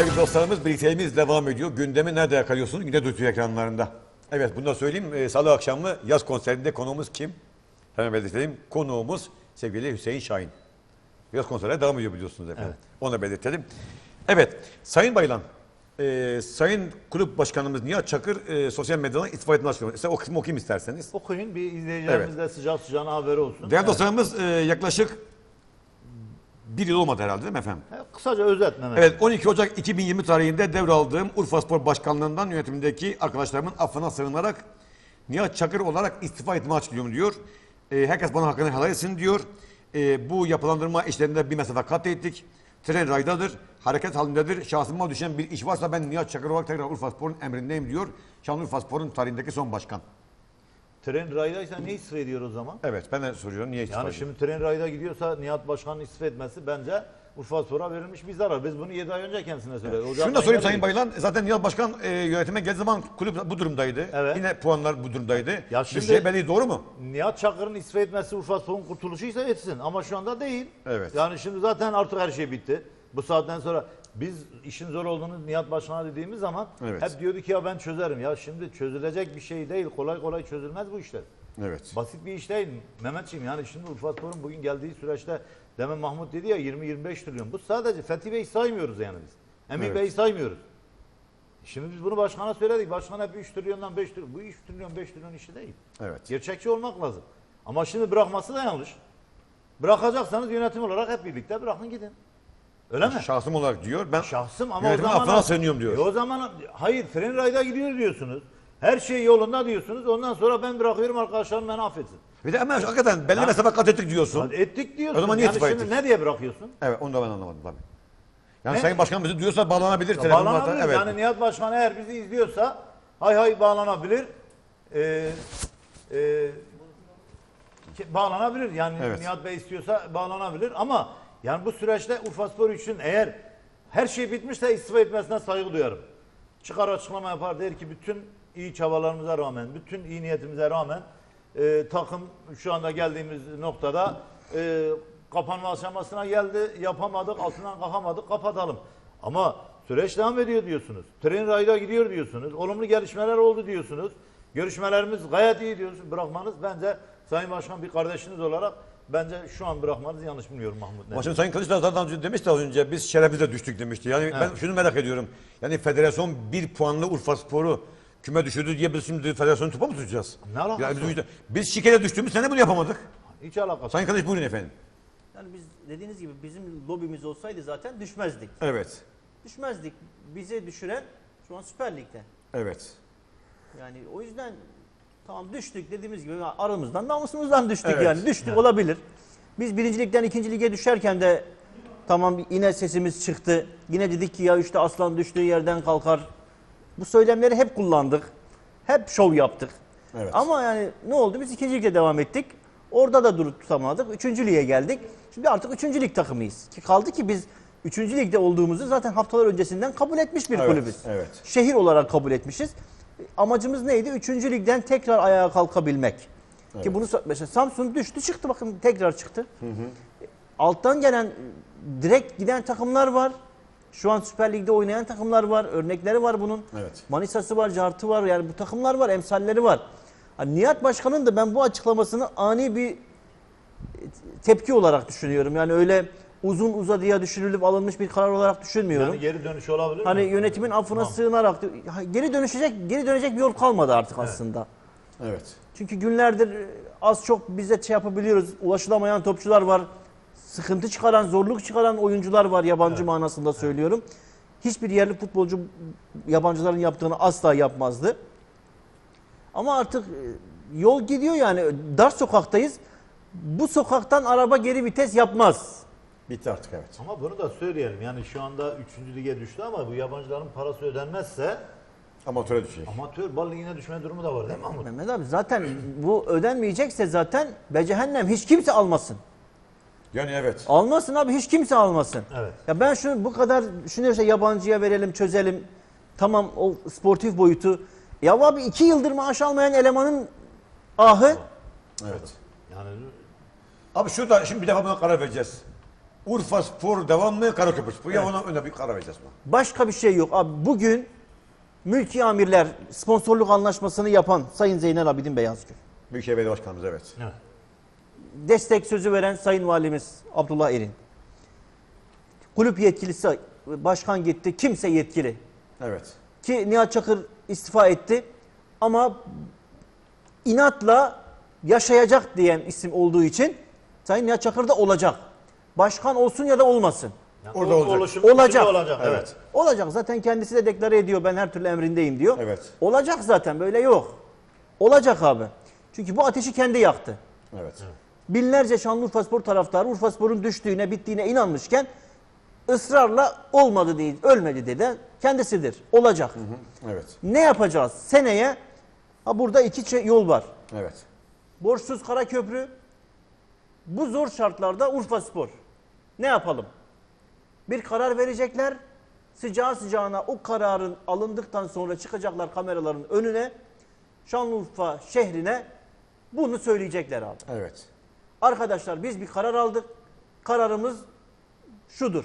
Evet sevgili dostlarımız birlikteliğimiz devam ediyor. Gündemi nerede yakalıyorsunuz? Yine Duytu ekranlarında. Evet bunu da söyleyeyim. Ee, Salı akşamı yaz konserinde konuğumuz kim? Hemen belirtelim. Konuğumuz sevgili Hüseyin Şahin. Yaz konserine devam ediyor biliyorsunuz efendim. Onu da belirtelim. Evet Sayın Baylan. e, Sayın Kulüp Başkanımız Nihat Çakır e, sosyal medyadan ettiğini açıkladı. Size o kısmı okuyayım isterseniz. Okuyun bir izleyicilerimiz de sıcak sıcağına haberi olsun. Değerli dostlarımız e, yaklaşık bir yıl olmadı herhalde değil mi efendim? Evet, Kısaca özet Mehmet. Evet 12 Ocak 2020 tarihinde devraldığım Urfa Spor Başkanlığından yönetimindeki arkadaşlarımın affına sığınarak Nihat Çakır olarak istifa etme açıklıyorum diyor. Ee, herkes bana hakkını helal etsin diyor. Ee, bu yapılandırma işlerinde bir mesafe kat ettik. Tren raydadır, hareket halindedir. Şahsıma düşen bir iş varsa ben Nihat Çakır olarak tekrar Urfa Spor'un emrindeyim diyor. Şanlıurfa Spor'un tarihindeki son başkan. Tren raydaysa ne istifa ediyor o zaman? Evet ben de soruyorum niye istifa Yani ediyor? şimdi tren rayda gidiyorsa Nihat Başkan'ın istifa etmesi bence Urfa Spor'a verilmiş bir zarar. Biz bunu 7 ay önce kendisine söyledik. Ocak Şunu da sorayım Sayın. Baylan. Zaten Nihat Başkan e, yönetime geldiği zaman kulüp bu durumdaydı. Evet. Yine puanlar bu durumdaydı. Ya Bir şimdi- şey belli doğru mu? Nihat Çakır'ın istifa etmesi Urfa Spor'un kurtuluşuysa etsin. Ama şu anda değil. Evet. Yani şimdi zaten artık her şey bitti. Bu saatten sonra biz işin zor olduğunu Nihat Başkan'a dediğimiz zaman Evet. hep diyordu ki ya ben çözerim. Ya şimdi çözülecek bir şey değil. Kolay kolay çözülmez bu işler. Evet. Basit bir iş değil Mehmetciğim. Yani şimdi Urfa Spor'un bugün geldiği süreçte demin Mahmut dedi ya 20-25 trilyon. Bu sadece Fethi Bey saymıyoruz yani biz. Emin Evet. Bey saymıyoruz. Şimdi biz bunu başkana söyledik. Başkan hep 3 trilyondan 5 trilyon. Bu 3 trilyon 5 trilyon işi değil. Evet. Gerçekçi olmak lazım. Ama şimdi bırakması da yanlış. Bırakacaksanız yönetim olarak hep birlikte bırakın gidin. Öyle mi? Şahsım olarak diyor. Ben Şahsım ama o zaman... affına sığınıyorum diyor. E o zaman hayır fren rayda gidiyor diyorsunuz. Her şey yolunda diyorsunuz. Ondan sonra ben bırakıyorum arkadaşlarım beni affetsin. Bir de hemen hakikaten belli mesafe kat ettik diyorsun. Ettik diyorsun. O zaman niye yani istifa şimdi ettik? ne diye bırakıyorsun? Evet onu da ben anlamadım tabii. Yani Ne? Sayın Başkan bizi duyuyorsa bağlanabilir telefonla. Bağlanabilir. Evet. Yani Nihat Başkan eğer bizi izliyorsa hay hay bağlanabilir. Ee, e, ke- bağlanabilir. Yani Evet. Nihat Bey istiyorsa bağlanabilir ama yani bu süreçte Urfa Spor için eğer her şey bitmişse istifa etmesine saygı duyarım. Çıkar açıklama yapar der ki bütün iyi çabalarımıza rağmen, bütün iyi niyetimize rağmen e, takım şu anda geldiğimiz noktada e, kapanma aşamasına geldi. Yapamadık, altından kalkamadık, kapatalım. Ama süreç devam ediyor diyorsunuz. Tren rayda gidiyor diyorsunuz. Olumlu gelişmeler oldu diyorsunuz. Görüşmelerimiz gayet iyi diyorsunuz. Bırakmanız bence Sayın Başkan bir kardeşiniz olarak bence şu an bırakmanız yanlış bilmiyorum Mahmut. Şimdi Sayın Kılıçdaroğlu zaten önce demişti az önce biz şerefimize düştük demişti. Yani ben şunu merak ediyorum. Yani federasyon bir puanlı Urfa Spor'u küme düşürdü diye biz şimdi federasyonu topa mı tutacağız? Ne alakası Yani biz, şikayete düştüğümüz sene bunu yapamadık. Hiç alakası. Sayın Kılıç buyurun efendim. Yani biz dediğiniz gibi bizim lobimiz olsaydı zaten düşmezdik. Evet. Düşmezdik. Bizi düşüren şu an Süper Lig'de. Evet. Yani o yüzden tamam düştük dediğimiz gibi aramızdan namusumuzdan düştük Evet. yani düştük olabilir. Biz birincilikten ikinci lige düşerken de tamam yine sesimiz çıktı. Yine dedik ki ya işte aslan düştüğü yerden kalkar. Bu söylemleri hep kullandık. Hep şov yaptık. Evet. Ama yani ne oldu? Biz ikinci ligde devam ettik. Orada da durup tutamadık. Üçüncü lige geldik. Şimdi artık üçüncü lig takımıyız. Ki kaldı ki biz üçüncü ligde olduğumuzu zaten haftalar öncesinden kabul etmiş bir Evet, kulübüz. evet. Şehir olarak kabul etmişiz. Amacımız neydi? Üçüncü ligden tekrar ayağa kalkabilmek. Ki bunu mesela Samsun düştü çıktı bakın tekrar çıktı. Alttan gelen direkt giden takımlar var. Şu an Süper Lig'de oynayan takımlar var. Örnekleri var bunun. Evet. Manisa'sı var, Cartı var. Yani bu takımlar var, emsalleri var. Hani Nihat Başkan'ın da ben bu açıklamasını ani bir tepki olarak düşünüyorum. Yani öyle uzun uzadıya düşünülüp alınmış bir karar olarak düşünmüyorum. Yani geri dönüş olabilir Hani mi? yönetimin affına sığınarak Ha, geri dönüşecek geri dönecek bir yol kalmadı artık aslında. Evet. Çünkü günlerdir e, az çok biz de şey yapabiliyoruz. Ulaşılamayan topçular var. Sıkıntı çıkaran, zorluk çıkaran oyuncular var yabancı manasında söylüyorum. Hiçbir yerli futbolcu yabancıların yaptığını asla yapmazdı. Ama artık e, yol gidiyor yani dar sokaktayız. Bu sokaktan araba geri vites yapmaz. Bitti artık evet. Ama bunu da söyleyelim. Yani şu anda 3. lige düştü ama bu yabancıların parası ödenmezse Amatöre düşecek. amatör bal ligine düşme durumu da var değil mi Mahmut? Mehmet abi zaten bu ödenmeyecekse zaten be cehennem hiç kimse almasın. Yani evet. Almasın abi hiç kimse almasın. Evet. Ya ben şunu bu kadar düşünüyorsa yabancıya verelim çözelim. Tamam o sportif boyutu. Ya abi iki yıldır maaş almayan elemanın ahı Evet. Yani Abi şurada şimdi bir defa buna karar vereceğiz. Urfa Spor devam mı? Karaköprü Spor. Ya ona öyle bir karar vereceğiz. buna. Başka bir şey yok. Abi bugün mülki amirler sponsorluk anlaşmasını yapan Sayın Zeynel Abidin Beyazgül. Büyükşehir Belediye Başkanımız evet. Destek sözü veren Sayın Valimiz Abdullah Erin. Kulüp yetkilisi başkan gitti. Kimse yetkili. Evet. Ki Nihat Çakır istifa etti. Ama inatla yaşayacak diyen isim olduğu için Sayın Nihat Çakır da olacak. Başkan olsun ya da olmasın. Yani Orada olacak. oluşum Olacak. olacak. Evet. Evet. Olacak zaten kendisi de deklare ediyor ben her türlü emrindeyim diyor. Evet. Olacak zaten böyle yok. Olacak abi. Çünkü bu ateşi kendi yaktı. Evet. Binlerce Şanlıurfa Spor taraftarı Urfa Spor'un düştüğüne bittiğine inanmışken ısrarla olmadı değil ölmedi dedi. Kendisidir. Olacak. Evet. Ne yapacağız? Seneye ha burada iki yol var. Evet. Borçsuz Karaköprü. Bu zor şartlarda Urfa Spor. Ne yapalım? Bir karar verecekler. Sıcağı sıcağına o kararın alındıktan sonra çıkacaklar kameraların önüne. Şanlıurfa şehrine bunu söyleyecekler abi. Evet. Arkadaşlar biz bir karar aldık. Kararımız şudur.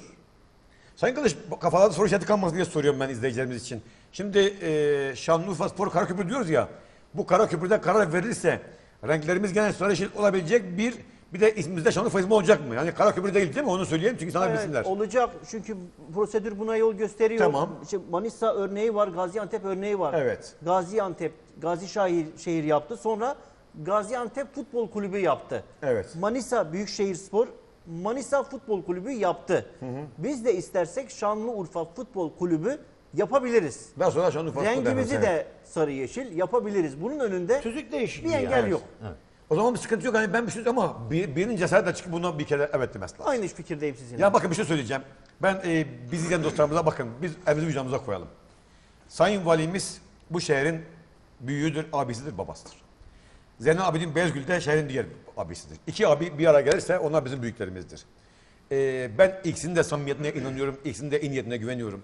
Sayın Kılıç kafalarda soru işareti kalmasın diye soruyorum ben izleyicilerimiz için. Şimdi e, Şanlıurfa Spor Karaköprü diyoruz ya. Bu Karaköprü'de karar verilirse renklerimiz gene sonra eşit olabilecek bir bir de ismimizde Şanlıurfa ismi olacak mı? Yani Karaköprü değil değil mi? Onu söyleyelim çünkü insanlar Evet, bilsinler. olacak çünkü prosedür buna yol gösteriyor. Tamam. İşte Manisa örneği var, Gaziantep örneği var. Evet. Gaziantep, Gazişehir şehir yaptı. Sonra Gaziantep Futbol Kulübü yaptı. Evet. Manisa Büyükşehir Spor Manisa Futbol Kulübü yaptı. Biz de istersek Şanlıurfa Futbol Kulübü yapabiliriz. Daha sonra Şanlıurfa Rengimizi de evet. sarı yeşil yapabiliriz. Bunun önünde Tüzük değişikliği. bir engel yani. yok. Evet. O zaman bir sıkıntı yok. Hani ben bir şey ama bir, birinin cesaretle çıkıp buna bir kere evet demesi lazım. Aynı fikirdeyim sizinle. Ya bakın bir şey söyleyeceğim. Ben e, biz izleyen dostlarımıza bakın. Biz elimizi vicdanımıza koyalım. Sayın Valimiz bu şehrin büyüğüdür, abisidir, babasıdır. Zeynel Abidin Beyazgül de şehrin diğer abisidir. İki abi bir araya gelirse onlar bizim büyüklerimizdir. E, ben ikisinin de samimiyetine inanıyorum, ikisinin de iyi niyetine güveniyorum.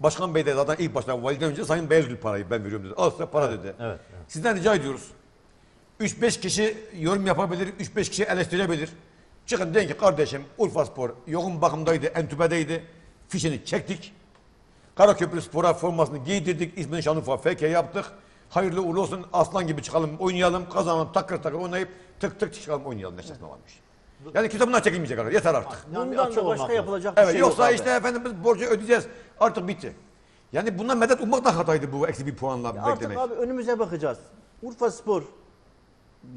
Başkan Bey de zaten ilk başta validen önce Sayın Beyazgül parayı ben veriyorum dedi. Al size para dedi. evet, Sizden rica ediyoruz. 3-5 kişi yorum yapabilir, 3-5 kişi eleştirebilir. Çıkın deyin ki kardeşim Urfa Spor yoğun bakımdaydı, entübedeydi. Fişini çektik. Karaköprü Spor'a formasını giydirdik. İsmini Şanlıurfa FK yaptık. Hayırlı uğurlu olsun. Aslan gibi çıkalım, oynayalım, kazanalım, takır takır oynayıp tık tık çıkalım oynayalım neşesine varmış. Yani kimse bundan çekinmeyecek artık. Yeter artık. Yani bir Bundan da başka yapılacak bir Evet şey yoksa yok abi. işte efendim biz borcu ödeyeceğiz. Artık bitti. Yani bundan medet ummak da hataydı bu eksi bir puanla Artık beklemek. abi önümüze bakacağız. Urfa Spor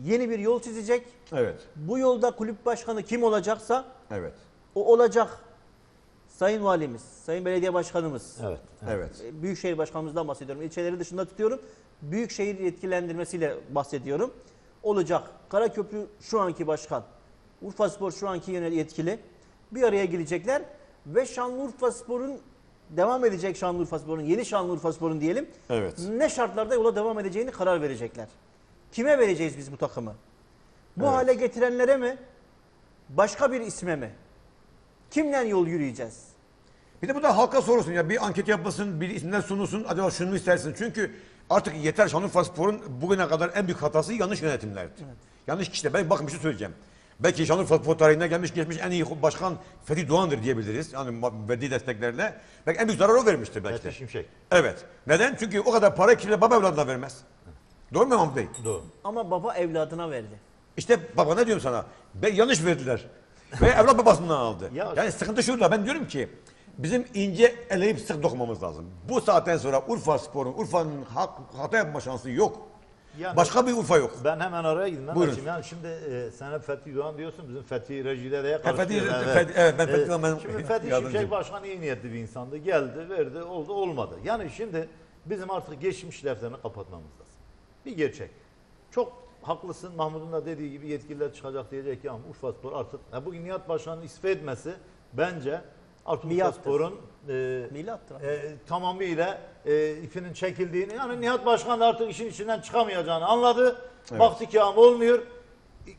yeni bir yol çizecek. Evet. Bu yolda kulüp başkanı kim olacaksa Evet. o olacak. Sayın Valimiz, Sayın Belediye Başkanımız, Evet. Evet. e, Büyükşehir Başkanımızdan bahsediyorum. İlçeleri dışında tutuyorum. Büyükşehir yetkilendirmesiyle bahsediyorum. Olacak. Karaköprü şu anki başkan. Urfa Spor şu anki yetkili. Bir araya gelecekler ve Şanlıurfa Spor'un devam edecek Şanlıurfa Spor'un, yeni Şanlıurfa Spor'un diyelim. Evet. Ne şartlarda yola devam edeceğini karar verecekler. Kime vereceğiz biz bu takımı? Bu Evet. hale getirenlere mi? Başka bir isme mi? Kimle yol yürüyeceğiz? Bir de bu da halka sorulsun ya bir anket yapmasın, bir isimler sunulsun. Acaba şunu mu istersin? Çünkü artık yeter Şanlıurfa Spor'un bugüne kadar en büyük hatası yanlış yönetimlerdi. Yanlış kişiler. Ben bakın bir şey söyleyeceğim. Belki Şanlıurfa Spor tarihine gelmiş geçmiş en iyi başkan Fethi Doğan'dır diyebiliriz. Yani verdiği desteklerle. Belki en büyük zarar o vermiştir belki de. Şimşek. Evet. Neden? Çünkü o kadar para kişiyle baba evladına vermez. Doğru mu Mahmut Bey? Doğru. Ama baba evladına verdi. İşte baba ne diyorum sana? Be, yanlış verdiler. Ve evlat babasından aldı. Ya- yani sıkıntı şurada. Ben diyorum ki bizim ince eleyip sık dokunmamız lazım. Bu saatten sonra Urfa Spor'un, Urfa'nın hata yapma şansı yok. Yani- Başka bir Urfa yok. Ben hemen araya gideyim. Ben Buyurun. açayım. Yani şimdi e, sen hep Fethi Doğan diyorsun. Bizim Fethi Rejide de Fethi- karıştırıyor. Fethi- evet, ben Fethi Doğan, benim Şimdi Fethi. Şimşek Başkan iyi niyetli bir insandı. Geldi, verdi, oldu, olmadı. Yani şimdi bizim artık geçmiş defterini kapatmamız lazım. Bir gerçek. Çok haklısın. Mahmut'un da dediği gibi yetkililer çıkacak diyecek ki ama Urfa Spor artık ya bugün Nihat Başkan'ın istifa etmesi bence. Spor'un e, Milattır e, tamamıyla e, ipinin çekildiğini yani Nihat Başkan da artık işin içinden çıkamayacağını anladı. Baktı ki ama olmuyor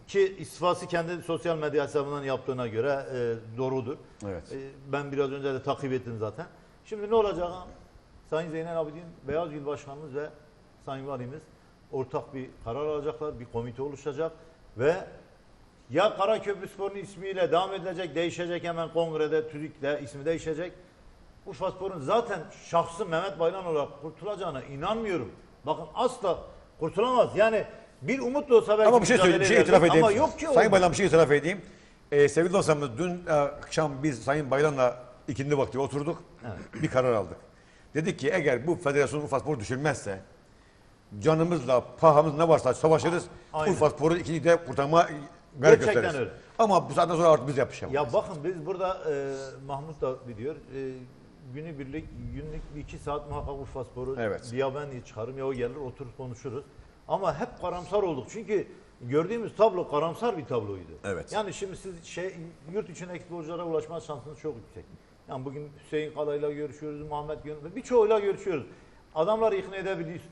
ki istifası kendi sosyal medya hesabından yaptığına göre e, doğrudur. Evet. E, ben biraz önce de takip ettim zaten. Şimdi ne olacak? Sayın Zeynel Abidin, Beyazgül Başkanımız ve Sayın Valimiz ortak bir karar alacaklar. Bir komite oluşacak ve Ya Karaköprü Spor'un ismiyle devam edilecek, değişecek hemen kongrede, TÜDİK'te ismi değişecek. Urfa Spor'un zaten şahsı Mehmet Baylan olarak kurtulacağına inanmıyorum. Bakın asla kurtulamaz. Yani bir umut da olsa belki Ama bir şey söyleyeyim, bir şey itiraf edeyim. Ama yok ki. Sayın Baylan bir şey itiraf edeyim. Ee, sevgili dostlarımız dün e, akşam biz Sayın Baylan'la ikindi vakti oturduk. Bir karar aldık. Dedik ki eğer bu federasyon Urfa Spor'u düşürmezse canımızla pahamız ne varsa savaşırız. Aynen. Urfa Spor'u ikinci de kurtarma gayret Gerçekten gösteririz. öyle. Ama bu saatten sonra artık biz yapışamayız. Ya bakın biz burada e, Mahmut da biliyor. E, günübirlik, günlük bir iki saat muhakkak Urfa Sporu Evet. ya ben çıkarım ya o gelir oturup konuşuruz. Ama hep karamsar olduk. Çünkü gördüğümüz tablo karamsar bir tabloydu. Evet. Yani şimdi siz şey yurt içindeki futbolculara ulaşma şansınız çok yüksek. Yani bugün Hüseyin Kalay'la görüşüyoruz, Muhammed Gönül, birçoğuyla görüşüyoruz. Adamları ikna edebiliyorsun.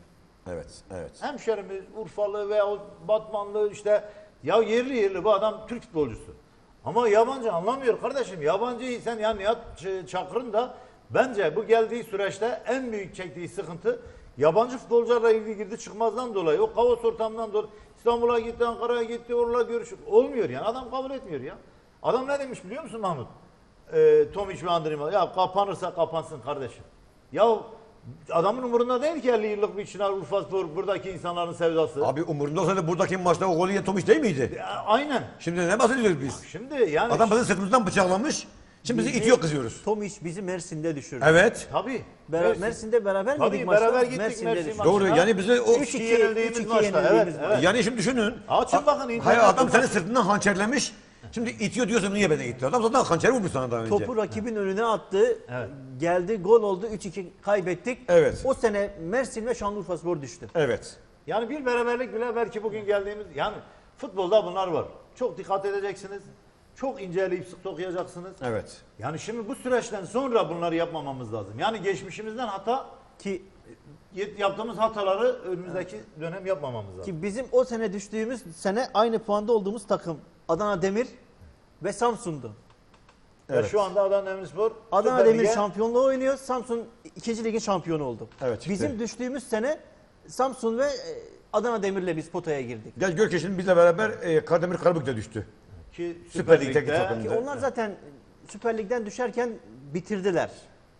Evet, evet. Hemşerimiz Urfalı veya Batmanlı işte ya yerli yerli bu adam Türk futbolcusu. Ama yabancı anlamıyor kardeşim. Yabancıyı sen ya Nihat Çakır'ın da bence bu geldiği süreçte en büyük çektiği sıkıntı yabancı futbolcularla ilgili girdi çıkmazdan dolayı. O kaos ortamından dolayı İstanbul'a gitti, Ankara'ya gitti, orada görüşüp olmuyor yani. Adam kabul etmiyor ya. Adam ne demiş biliyor musun Mahmut? Ee, Tomiç ve Andrima. Ya kapanırsa kapansın kardeşim. Ya adamın umurunda değil ki 50 yıllık bir Çınar Urfa Spor buradaki insanların sevdası. Abi umurunda olsaydı buradaki maçta o golü Tomiş değil miydi? Ya, aynen. Şimdi ne bahsediyoruz biz? Şimdi yani Adam bizi sırtımızdan bıçaklamış. Şimdi bizi itiyor kızıyoruz. Tomiç bizi Mersin'de düşürdü. Evet. tabii. Bera- Mersin. Mersin'de beraber Tabii, miydik maçta? beraber gittik Mersin'de Mersin düşürdü. maçına. Doğru. Yani bizi o 3-2 yenildiğimiz 3-2 maçta, evet, evet. Yani şimdi düşünün. Açın A- bakın, Hayır internette adam seni sırtından hançerlemiş. Şimdi itiyor diyorsun niye beni itti? Adam zaten hançeri vurmuş sana daha önce. Topu rakibin önüne attı. Evet. Geldi, gol oldu. 3-2 kaybettik. Evet. O sene Mersin ve Şanlıurfaspor düştü. Evet. Yani bir beraberlik bile belki bugün geldiğimiz yani futbolda bunlar var. Çok dikkat edeceksiniz. Çok inceleyip sık dokuyacaksınız. Evet. Yani şimdi bu süreçten sonra bunları yapmamamız lazım. Yani geçmişimizden hata Ki yaptığımız hataları önümüzdeki dönem yapmamamız lazım. ki bizim o sene düştüğümüz sene aynı puanda olduğumuz takım Adana Demir ve Samsun'du. Ve Evet. şu anda Adana Demirspor Adana Süper Demir Lig'e- şampiyonluğu oynuyor. Samsun 2. ligin şampiyonu oldu. Evet, çıktı. Bizim düştüğümüz sene Samsun ve e, Adana Demir'le biz potaya girdik. Gel gör ki şimdi bizle beraber e, Karabük de düştü. ki Süper Lig'deki takım. Ki Evet. onlar zaten Süper Lig'den düşerken bitirdiler.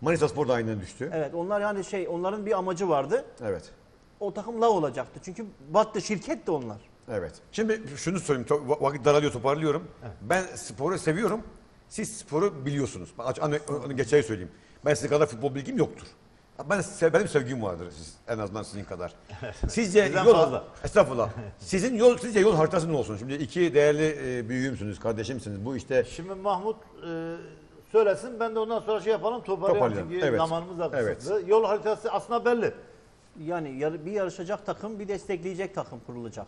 Manisa Spor da aynen düştü. Evet onlar yani şey onların bir amacı vardı. Evet. O takım lav olacaktı. Çünkü battı şirket de onlar. Evet. Şimdi şunu söyleyeyim. to- va- Vakit daralıyor toparlıyorum. Ben sporu seviyorum. Siz sporu biliyorsunuz. Ben geçeyi söyleyeyim. Ben sizin kadar futbol bilgim yoktur. Ben benim sevgim vardır siz, en azından sizin kadar. Sizce yol fazla. Estağfurullah. Sizin yol sizce yol haritası ne olsun? Şimdi iki değerli e, büyüğümsünüz, kardeşimsiniz. Bu işte Şimdi Mahmut e, söylesin ben de ondan sonra şey yapalım toparlayalım Toparlayalım, çünkü evet. zamanımız da Evet. Yol haritası aslında belli. Yani bir yarışacak takım bir destekleyecek takım kurulacak.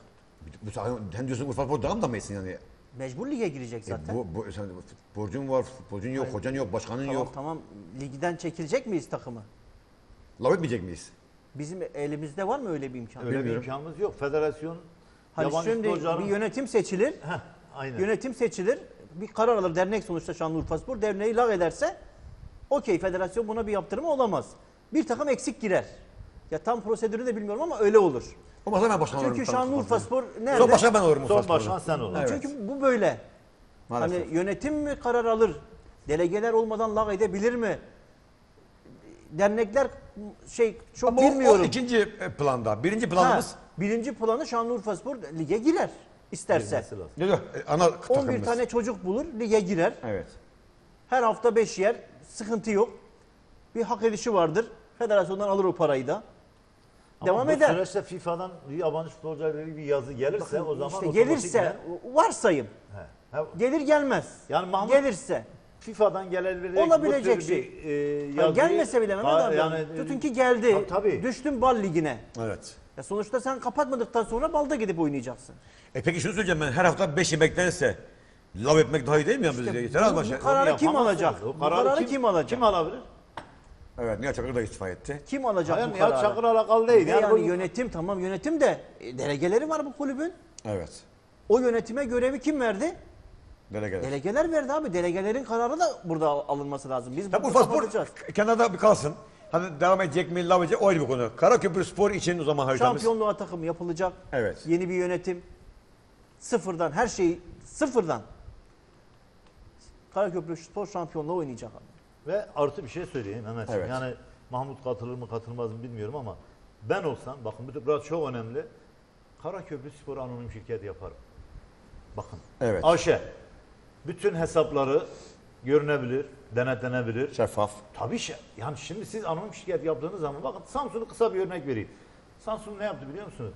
Bu sen diyorsun Urfa Spor devam da mı etsin yani? Mecbur lige girecek E, zaten. bu, bu sen futbolcun var, futbolcun yok, hocan yok, başkanın tamam yok. tamam ligden çekilecek miyiz takımı? Laf etmeyecek miyiz? Bizim elimizde var mı öyle bir imkan? Öyle Bilmiyorum. bir imkanımız yok. Federasyon Hani yabancı şimdi futbolcuların... bir yönetim seçilir. Heh, aynen. Yönetim seçilir. Bir karar alır dernek sonuçta Şanlıurfaspor. Derneği lav ederse okey federasyon buna bir yaptırımı olamaz. Bir takım eksik girer. Ya tam prosedürü de bilmiyorum ama öyle olur. O zaman ben başkan olurum. Çünkü tamam, Şanlıurfaspor Son nerede? başkan ben olurum Son başkan sen ol. Evet. Çünkü bu böyle. Maalesef. Hani yönetim mi karar alır? Delegeler olmadan lav edebilir mi? Dernekler şey çok Ama o- bilmiyorum. O, ikinci e, planda. Birinci Ha, planımız birinci planı Şanlıurfaspor lige girer isterse. Diyor? E, ana 11 takımımız. tane çocuk bulur lige girer. Evet. Her hafta 5 yer sıkıntı yok. Bir hak edişi vardır. Federasyondan alır o parayı da. Ama Devam bu eder. süreçte FIFA'dan bir yabancı futbolcularla bir yazı gelirse o zaman işte otomatikmen- gelirse varsayım. He. Ha, Gelir gelmez. Yani Mahmut- gelirse. FIFA'dan gelebilecek Olabilecek şey. bir e, Yani yazıyı- gelmese bile Mehmet abi. yani, tutun ki geldi. Ha, tabii. Düştün bal ligine. Evet. Ya sonuçta sen kapatmadıktan sonra balda gidip oynayacaksın. E peki şunu söyleyeceğim ben her hafta 5 yemektense lav etmek daha iyi değil mi ya bizce? Yeter bu- bu kararı kim alacak? Bu kararı kararı kim, kim alacak? Kim alabilir? Evet Nihat Çakır da istifa etti. Kim alacak Hayır bu Nihat kararı? Çakır alakalı değil. Yani, Yani, bu- yönetim tamam yönetim de e, delegeleri var bu kulübün. Evet. O yönetime görevi kim verdi? Delegeler. Delegeler verdi abi. Delegelerin kararı da burada al- alınması lazım. Biz bunu Urfa Spor kenarda bir kalsın. Hani devam edecek mi, edecek o ayrı bir konu. Karaköprü Spor için o zaman haritamız. Şampiyonluğa takım yapılacak. Evet. Yeni bir yönetim. Sıfırdan her şeyi Sıfırdan. Karaköprü spor şampiyonluğu oynayacak abi. Ve artı bir şey söyleyeyim Mehmetciğim. Evet. Yani Mahmut katılır mı katılmaz mı bilmiyorum ama ben olsam bakın bu burası çok önemli. Karaköprü Spor Anonim Şirket yaparım. Bakın. Evet. Ayşe. Bütün hesapları görünebilir, denetlenebilir. Şeffaf. Tabii şey. Yani şimdi siz anonim şirket yaptığınız zaman bakın Samsun'u kısa bir örnek vereyim. Samsun ne yaptı biliyor musunuz?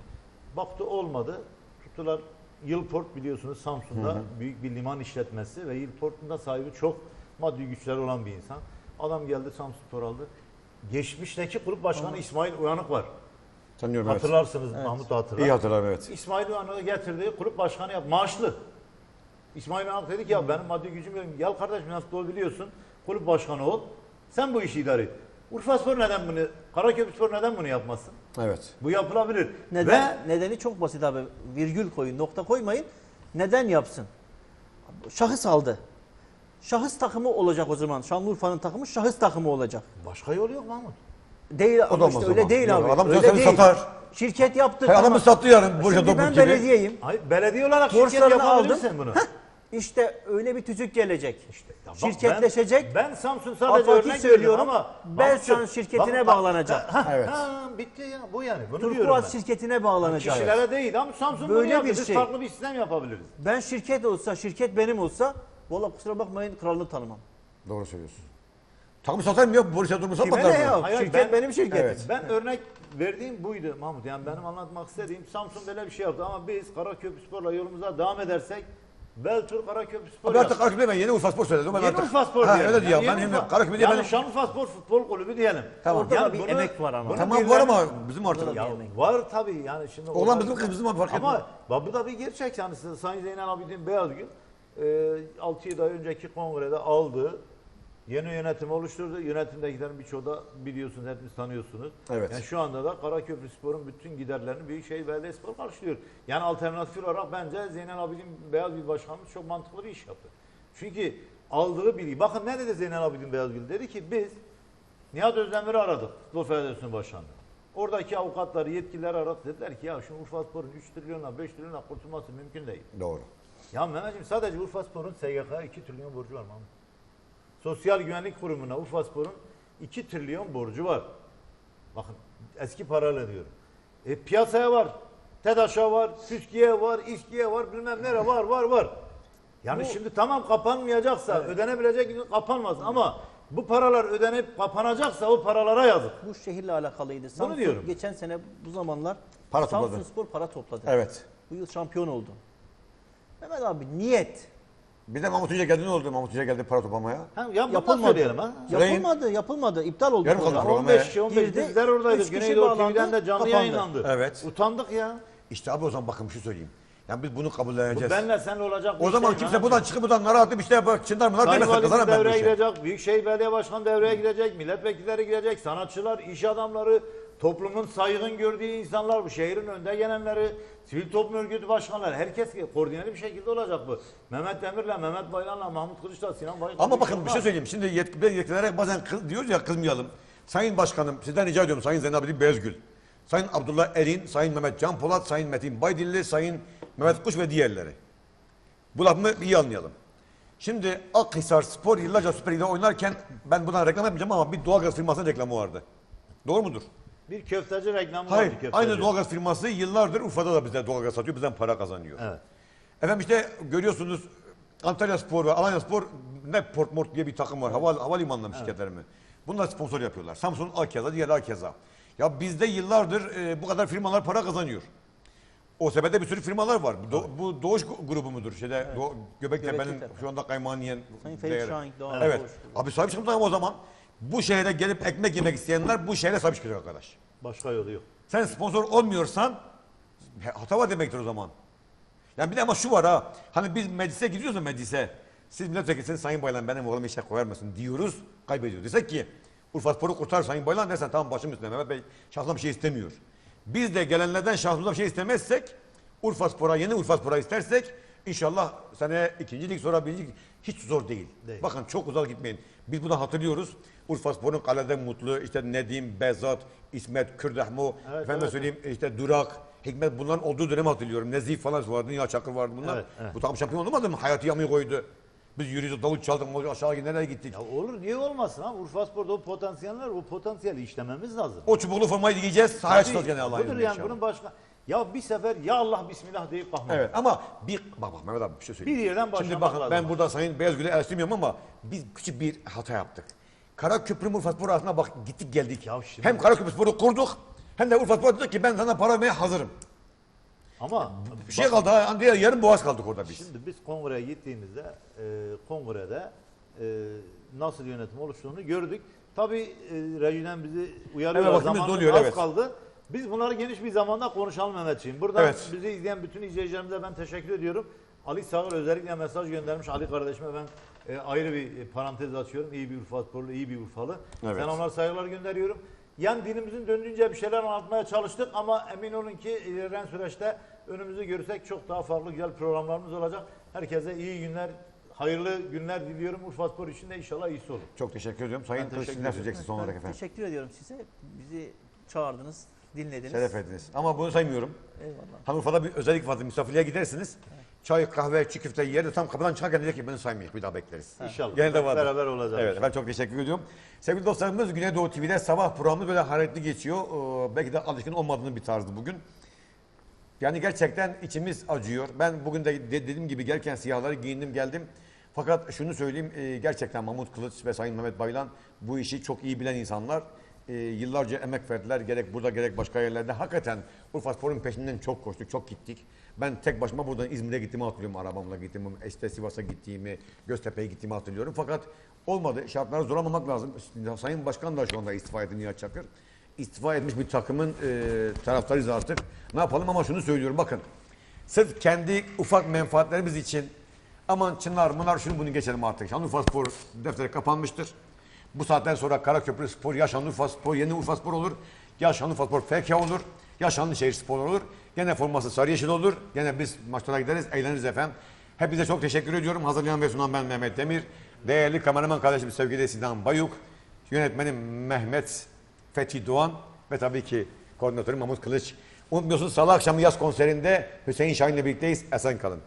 Baktı olmadı. Tuttular Yılport biliyorsunuz Samsun'da büyük bir liman işletmesi ve Yılport'un da sahibi çok maddi güçleri olan bir insan. Adam geldi Samsun Spor aldı. Geçmişteki kulüp başkanı İsmail Uyanık var. Tanıyorum evet. Hatırlarsınız Mahmut da hatırlar. İyi hatırlarım evet. İsmail Uyanık'ı getirdi kulüp başkanı yap maaşlı. İsmail Uyanık dedi ki ya benim maddi gücüm yok. Gel kardeşim nasıl biliyorsun. Kulüp başkanı ol. Sen bu işi idare et. Urfa Spor neden bunu, Karaköprü Spor neden bunu yapmasın? Evet. Bu yapılabilir. Neden? Ve Nedeni çok basit abi. Virgül koyun, nokta koymayın. Neden yapsın? Şahıs aldı. Şahıs takımı olacak o zaman. Şanlıurfa'nın takımı şahıs takımı olacak. başka yol yok Mahmut. Değil da ama olmaz işte o öyle zaman. değil abi. adam öyle değil. satar. Şirket yaptı. Hey, adamı sattı yarın Borussia Şimdi ben gibi. belediyeyim. Hayır, belediye olarak şirket yapabilirsin bunu. İşte öyle bir tüzük gelecek. Ya bak Şirketleşecek. Ben, ben Samsun sadece Afaki örnek söylüyorum, ama Belsan şirketine bak- bağlanacak. Ha, Evet. ha, bitti ya bu yani. Bunu. Turkuaz şirketine bağlanacak. Kişilere değil ama Samsun bunu Böyle yaptı. bir Biz şey. farklı bir sistem yapabiliriz. Ben şirket olsa, şirket benim olsa valla kusura bakmayın kralını tanımam. Doğru söylüyorsun. Takımı satar mı yok? Borussia Dortmund Kime satmadılar ne mı? ya? Hayır, şirket ben- benim şirketim. Evet. Ben örnek verdiğim buydu Mahmut. Yani benim anlatmak istediğim Samsun böyle bir şey yaptı ama biz Karaköprü Spor'la yolumuza devam edersek Beltur Karaköprü Spor Abi artık. Karaköprü ben yeni Urfa Spor söyledim. Ben Yeni artık... Urfa Spor ha, diyelim. Öyle diyor. Yani Ben Yeni Urfa. Diye Yani ben... Şanlıurfa Spor Futbol Kulübü diyelim. Tamam. Orada Yani bir bunu- emek var ama. bunu Tamam var birileri- ama bizim artık. Ya var tabii yani şimdi Olan bizim kız bizim abi fark etmiyor. Ama bu da bir gerçek yani size Sayın Zeynel Abidin Beyazgül 6-7 ay önceki kongrede aldığı yeni yönetimi oluşturdu. Yönetimdekilerin birçoğu da biliyorsunuz hepiniz tanıyorsunuz. Evet. Yani şu anda da Karaköprü Spor'un bütün giderlerini Büyükşehir Belediyespor karşılıyor. Yani alternatif olarak bence Zeynel Abidin Beyazgül Başkanımız çok mantıklı bir iş yaptı. Çünkü aldığı bilgi. Bakın ne dedi Zeynel Abidin Beyazgül? Dedi ki biz Nihat Özdemir'i aradık. Futbol Federasyonu Başkanı. Oradaki avukatları, yetkilileri aradık. Dediler ki ya şu Urfa Spor'un 3 trilyonla 5 trilyonla kurtulması mümkün değil. Doğru. Ya Mehmetciğim sadece Urfa Spor'un SGK'ya 2 trilyon borcu var Mahmut. Sosyal Güvenlik Kurumu'na Urfa Spor'un 2 trilyon borcu var. Bakın eski parayla diyorum. E, piyasaya var. TEDAŞ'a var, TÜSKİ'ye var, İSKİ'ye var, bilmem nere var, var, var. Yani şimdi tamam kapanmayacaksa, ödenebilecek gibi kapanmaz ama bu paralar ödenip kapanacaksa o paralara yazık. Bu şehirle alakalıydı. Samsun diyorum. geçen sene bu zamanlar Para Samsun topladı. Spor para topladı. Evet. Bu yıl şampiyon oldu. Mehmet abi niyet Bir de Mahmut Hoca geldi ne oldu? Mahmut Hoca geldi para toplamaya. Ha, ya yapılmadı. söyleyelim ha. Söyleyin. Yapılmadı, yapılmadı. İptal oldu Yarım kaldı program. 15 kişi, 15 Girdi, bizler oradaydık. üç kişi Güneydoğu bağlandı, TV'den de canlı kapandı. yayınlandı. Evet. Utandık ya. İşte abi o zaman bakın bir şey söyleyeyim. Yani biz bunu Bu kabulleneceğiz. benle senle olacak bir O zaman şey kimse Mehmetciğim. buradan çıkıp buradan narahat bir şey yapar, çınlar mılar Sayın demesin. Valimiz ben bu devreye işi. girecek, Büyükşehir Belediye Başkanı devreye girecek, milletvekilleri girecek, sanatçılar, iş adamları, toplumun saygın gördüğü insanlar, bu şehrin önde gelenleri, sivil toplum örgütü başkanları, herkes koordineli bir şekilde olacak bu. Mehmet Demir'le, Mehmet Baylan'la, Mahmut Kılıç'la, Sinan Baykal'la. Ama bakın bir şey söyleyeyim. Şimdi yetkili yetkililere bazen kız, diyoruz ya kızmayalım. Sayın Başkanım sizden rica ediyorum Sayın Zeynep Abidin Beyazgül. Sayın Abdullah Erin, Sayın Mehmet Can Polat, Sayın Metin Baydilli, Sayın Mehmet Kuş ve diğerleri. Bu lafımı iyi anlayalım. Şimdi Akhisar Spor yıllarca Süper Lig'de oynarken ben buna reklam yapmayacağım ama bir doğalgaz firmasının reklamı vardı. Doğru mudur? Bir köfteci reklamı Hayır. vardı köfteci. Aynı doğalgaz firması yıllardır Urfa'da da bize doğalgaz satıyor. Bizden para kazanıyor. Evet. Efendim işte görüyorsunuz Antalya Spor ve Alanya Spor ne Portmort diye bir takım var. Hava, havalimanları şirketleri mi? Bunlar sponsor yapıyorlar. Samsun Akeza, diğer Akeza. Ya bizde yıllardır e, bu kadar firmalar para kazanıyor. O sebepte bir sürü firmalar var. Bu, Do- bu Doğuş grubu mudur? Şeyde Do- Göbektepe'nin Göbektepe. şu anda kaymağını yiyen Sayın Ferit. Şahin, Doğan Evet. Doğuş. Abi sahip çıkın o zaman. Bu şehre gelip ekmek yemek isteyenler bu şehre sahip çıkacak arkadaş. Başka yolu yok. Sen sponsor olmuyorsan hata var demektir o zaman. Yani bir de ama şu var ha. Hani biz meclise gidiyoruz ya meclise. Siz milletvekilisiniz Sayın Baylan benim oğlum işe koyar mısın diyoruz. Kaybediyor. Desek ki Urfa Spor'u kurtar Sayın Baylan dersen tamam başım üstüne Mehmet Bey şahsına bir şey istemiyor. Biz de gelenlerden şahsımıza bir şey istemezsek Urfa Spor'a yeni Urfa Spor'a istersek inşallah seneye ikinci lig sonra birinci lig hiç zor değil. Değil. Bakın çok uzak gitmeyin. Biz bunu hatırlıyoruz. Urfa Spor'un kalede Mutlu, işte Nedim, Bezat, İsmet, Kürdahmo, Evet, efendim evet. söyleyeyim işte Durak, Hikmet bunların olduğu dönemi hatırlıyorum. Nezih falan vardı, Nihat Çakır vardı bunlar. Evet, evet. Bu takım şampiyon olmadı mı? Hayati Yami'yi koydu. Biz yürüdük, davul çaldık, aşağı nereye gittik? Ya olur niye olmasın abi? Urfa Spor'da o potansiyeller o potansiyeli işlememiz lazım. O çubuğlu formayı giyeceğiz, sahaya çıkacağız gene Allah'ın budur yani inşallah. bunun başka. Ya bir sefer ya Allah bismillah deyip bakmak. Evet ama bir bak bak Mehmet abi bir şey söyleyeyim. Bir yerden Şimdi başlamak bakın lazım. ben burada Sayın Beyazgül'ü eleştirmiyorum ama biz küçük bir hata yaptık. Karaköprü Urfa Spor arasında bak gittik geldik. Ya şimdi- Hem Karaköprü Spor'u kurduk hem de Urfa Spor dedi ki ben sana para vermeye hazırım. Ama Bir şey kaldı ha diğer yarım boğaz kaldık orada biz. Şimdi biz kongreye gittiğimizde e, kongrede e, nasıl yönetim oluştuğunu gördük. Tabii e, rejiden bizi uyarıyorlar. Evet, doluyor, az evet. kaldı. Biz bunları geniş bir zamanda konuşalım Mehmetciğim. Buradan Evet. bizi izleyen bütün izleyicilerimize ben teşekkür ediyorum. Ali Sağır özellikle mesaj göndermiş. Ali kardeşime ben e, ayrı bir e, parantez açıyorum. İyi bir Urfa sporlu, iyi bir Urfalı. Evet. Ben ona saygılar gönderiyorum. Yan dilimizin döndüğünce bir şeyler anlatmaya çalıştık ama emin olun ki ilerleyen süreçte önümüzü görürsek çok daha farklı güzel programlarımız olacak. Herkese iyi günler, hayırlı günler diliyorum. Urfa Spor için de inşallah iyisi olur. Çok teşekkür ediyorum. Sayın Ben Kılıç teşekkür ne ederim. söyleyeceksin son olarak efendim? Teşekkür ediyorum size. Bizi çağırdınız, dinlediniz. Şeref ettiniz. Ama bunu saymıyorum. Eyvallah. Hani Urfa'da bir özellik vardır. Misafirliğe gidersiniz. Çay, kahve, çiğ köfte yer de tam kapıdan çıkarken diyecek ki beni saymayın. Bir daha bekleriz. İnşallah. Genelde vardır. Beraber olacağız. Evet ben çok teşekkür ediyorum. Sevgili dostlarımız Güneydoğu TV'de sabah programı böyle hareketli geçiyor. Ee, belki de alışkın olmadığını bir tarzdı bugün. Yani gerçekten içimiz acıyor. Ben bugün de, de- dediğim gibi gelirken siyahları giyindim geldim. Fakat şunu söyleyeyim e, gerçekten Mahmut Kılıç ve Sayın Mehmet Baylan bu işi çok iyi bilen insanlar. E, yıllarca emek verdiler gerek burada gerek başka yerlerde. Hakikaten Urfa Spor'un peşinden çok koştuk, çok gittik. Ben tek başıma buradan İzmir'e gittiğimi hatırlıyorum arabamla gittiğimi, işte Sivas'a gittiğimi, Göztepe'ye gittiğimi hatırlıyorum. Fakat olmadı. Şartları zorlamamak lazım. Sayın Başkan da şu anda istifa etti Nihat Çakır. İstifa etmiş bir takımın e, taraftarıyız artık. Ne yapalım ama şunu söylüyorum bakın. Sırf kendi ufak menfaatlerimiz için aman Çınar, Mınar şunu bunu geçelim artık. Şanlıurfa Spor defteri kapanmıştır. Bu saatten sonra Karaköprü Spor ya Şanlıurfa Spor, yeni Urfa Spor olur. Ya Şanlıurfa Spor FK olur. Ya Şanlışehir Spor olur. Gene forması sarı yeşil olur. Gene biz maçlara gideriz, eğleniriz efendim. Hepinize çok teşekkür ediyorum. Hazırlayan ve sunan ben Mehmet Demir. Değerli kameraman kardeşim sevgili Sinan Bayuk. Yönetmenim Mehmet Fethi Doğan ve tabii ki koordinatörüm Mahmut Kılıç. Unutmuyorsunuz salı akşamı yaz konserinde Hüseyin Şahin'le birlikteyiz. Esen kalın.